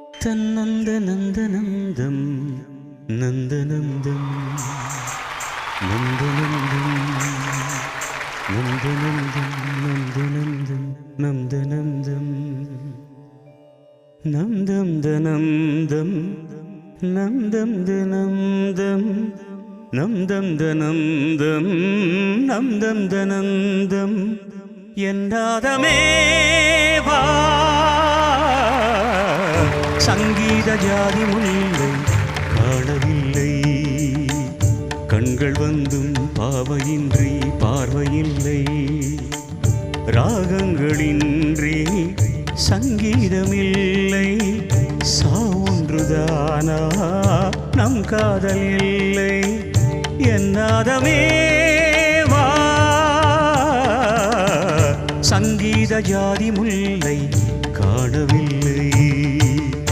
தன்னந்த நந்தனந்தம் நந்தனந்தம் நந்தனந்தம் நந்தனந்தம் நந்தனந்தம் நந்தனந்தம் நந்தம் தனந்தம் நந்தம் தனந்தம் நந்தம் தனந்தம் நந்தம் தனந்தம் என்னாதமே சங்கீத ஜாதி முல்லை காணவில்லை. கண்கள் வந்தும் பாவையின்றி பார்வையில்லை. ராகங்களின்றி சங்கீதமில்லை. சாவுன்றுதானா நம் காதல் இல்லை. என்னாதமே வா. சங்கீத ஜாதி முல்லை